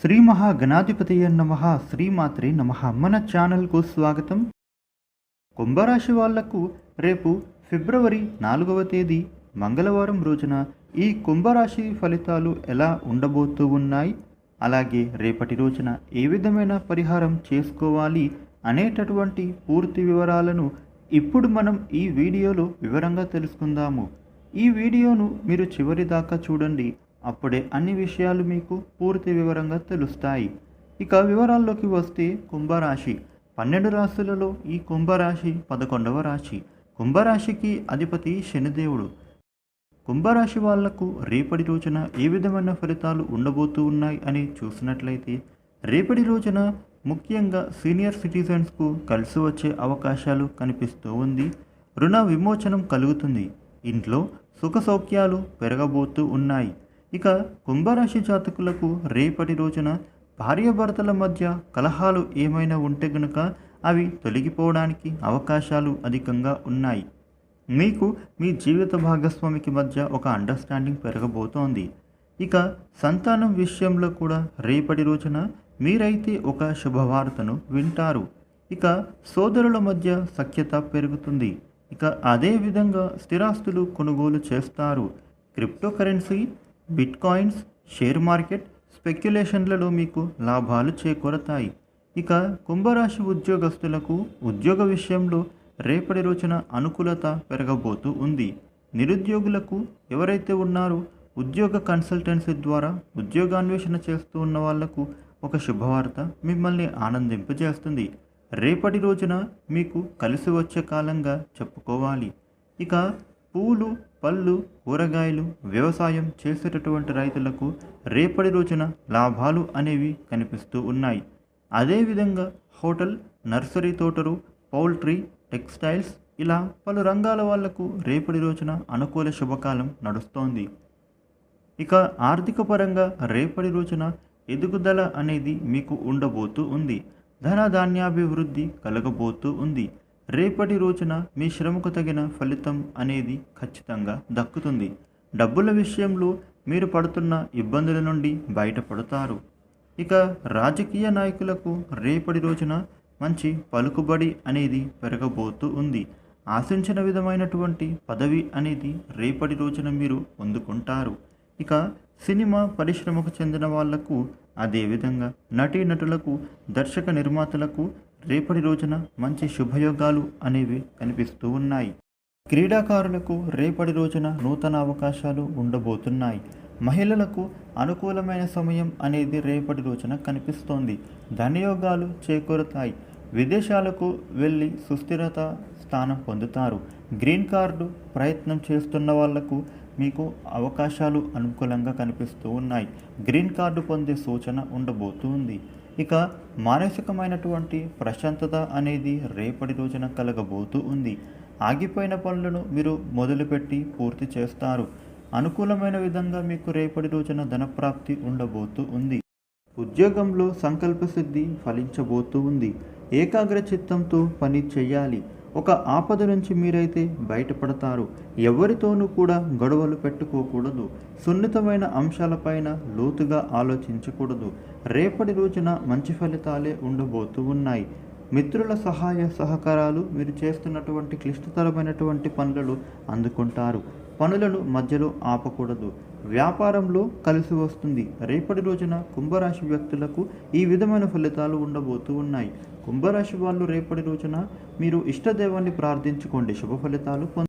శ్రీ మహాగణాధిపతయ నమ శ్రీమాత్రే నమ. మన ఛానల్కు స్వాగతం. కుంభరాశి వాళ్ళకు రేపు ఫిబ్రవరి నాలుగవ తేదీ మంగళవారం రోజున ఈ కుంభరాశి ఫలితాలు ఎలా ఉండబోతూ ఉన్నాయి? అలాగే రేపటి రోజున ఏ విధమైన పరిహారం చేసుకోవాలి అనేటటువంటి పూర్తి వివరాలను ఇప్పుడు మనం ఈ వీడియోలో వివరంగా తెలుసుకుందాము. ఈ వీడియోను మీరు చివరి దాకా చూడండి. అప్పుడే అన్ని విషయాలు మీకు పూర్తి వివరంగా తెలుస్తాయి. ఇక వివరాల్లోకి వస్తే కుంభరాశి. పన్నెండు రాశులలో ఈ కుంభరాశి పదకొండవ రాశి. కుంభరాశికి అధిపతి శనిదేవుడు. కుంభరాశి వాళ్ళకు రేపటి రోజున ఏ విధమైన ఫలితాలు ఉండబోతూ ఉన్నాయి అని చూసినట్లయితే రేపటి రోజున ముఖ్యంగా సీనియర్ సిటిజన్స్కు కలిసి వచ్చే అవకాశాలు కనిపిస్తూ ఉంది. రుణ విమోచనం కలుగుతుంది. ఇంట్లో సుఖ సౌఖ్యాలు పెరగబోతూ ఉన్నాయి. ఇక కుంభరాశి జాతకులకు రేపటి రోజున భార్యాభర్తల మధ్య కలహాలు ఏమైనా ఉంటే గనుక అవి తొలగిపోవడానికి అవకాశాలు అధికంగా ఉన్నాయి. మీకు మీ జీవిత భాగస్వామికి మధ్య ఒక అండర్స్టాండింగ్ పెరగబోతోంది. ఇక సంతానం విషయంలో కూడా రేపటి రోజున మీరైతే ఒక శుభవార్తను వింటారు. ఇక సోదరుల మధ్య సఖ్యత పెరుగుతుంది. ఇక అదే విధంగా స్థిరాస్తులు కొనుగోలు చేస్తారు. Crypto currency bit coins share market స్పెక్యులేషన్లలో మీకు లాభాలు చేకూరతాయి. ఇక కుంభరాశి ఉద్యోగస్తులకు ఉద్యోగ విషయంలో రేపటి రోజున అనుకూలత పెరగబోతూ ఉంది. నిరుద్యోగులకు ఎవరైతే ఉన్నారో ఉద్యోగ కన్సల్టెన్సీ ద్వారా ఉద్యోగాన్వేషణ చేస్తూ ఉన్న వాళ్ళకు ఒక శుభవార్త మిమ్మల్ని ఆనందింపజేస్తుంది. రేపటి రోజున మీకు కలిసి వచ్చే కాలంగా చెప్పుకోవాలి. ఇక పూలు పళ్ళు కూరగాయలు వ్యవసాయం చేసేటటువంటి రైతులకు రేపటి రోజున లాభాలు అనేవి కనిపిస్తూ ఉన్నాయి. అదేవిధంగా హోటల్ నర్సరీ తోటలు పౌల్ట్రీ టెక్స్టైల్స్ ఇలా పలు రంగాల వాళ్ళకు రేపటి రోజున అనుకూల శుభకాలం నడుస్తోంది. ఇక ఆర్థిక పరంగా రేపటి రోజున ఎదుగుదల అనేది మీకు ఉండబోతూ ఉంది. ధన ధాన్యాభివృద్ధి కలగబోతూ ఉంది. రేపటి రోజున మీ శ్రమకు తగిన ఫలితం అనేది ఖచ్చితంగా దక్కుతుంది. డబ్బుల విషయంలో మీరు పడుతున్న ఇబ్బందుల నుండి బయటపడతారు. ఇక రాజకీయ నాయకులకు రేపటి రోజున మంచి పలుకుబడి అనేది పెరగబోతూ ఉంది. ఆశించిన విధమైనటువంటి పదవి అనేది రేపటి రోజున మీరు పొందుకుంటారు. ఇక సినిమా పరిశ్రమకు చెందిన వాళ్ళకు అదేవిధంగా నటీనటులకు దర్శక నిర్మాతలకు రేపటి రోజున మంచి శుభయోగాలు అనేవి కనిపిస్తూ ఉన్నాయి. క్రీడాకారులకు రేపటి రోజున నూతన అవకాశాలు ఉండబోతున్నాయి. మహిళలకు అనుకూలమైన సమయం అనేది రేపటి రోజున కనిపిస్తోంది. ధనయోగాలు చేకూరుతాయి. విదేశాలకు వెళ్ళి సుస్థిరత స్థానం పొందుతారు. గ్రీన్ కార్డు ప్రయత్నం చేస్తున్న వాళ్ళకు మీకు అవకాశాలు అనుకూలంగా కనిపిస్తూ ఉన్నాయి. గ్రీన్ కార్డు పొందే సూచన ఉండబోతుంది. ఇక మానసికమైనటువంటి ప్రశాంతత అనేది రేపటి రోజున కలగబోతూ ఉంది. ఆగిపోయిన పనులను మీరు మొదలుపెట్టి పూర్తి చేస్తారు. అనుకూలమైన విధంగా మీకు రేపటి రోజున ధనప్రాప్తి ఉండబోతూ ఉంది. ఉద్యోగంలో సంకల్ప సిద్ధి ఫలించబోతూ ఉంది. ఏకాగ్ర చిత్తంతో పని చేయాలి. ఒక ఆపద నుంచి మీరైతే బయటపడతారు. ఎవరితోనూ కూడా గొడవలు పెట్టుకోకూడదు. సున్నితమైన అంశాలపైన లోతుగా ఆలోచించకూడదు. రేపటి రోజున మంచి ఫలితాలే ఉండబోతూ ఉన్నాయి. మిత్రుల సహాయ సహకారాలు మీరు చేస్తున్నటువంటి క్లిష్టతరమైనటువంటి పనులను అందుకుంటారు. పనులను మధ్యలో ఆపకూడదు. వ్యాపారంలో కలిసి వస్తుంది. రేపటి రోజున కుంభరాశి వ్యక్తులకు ఈ విధమైన ఫలితాలు ఉండబోతూ ఉన్నాయి. కుంభరాశి వాళ్ళు రేపటి రోజున మీరు ఇష్టదేవాన్ని ప్రార్థించుకోండి. శుభ ఫలితాలు పొంద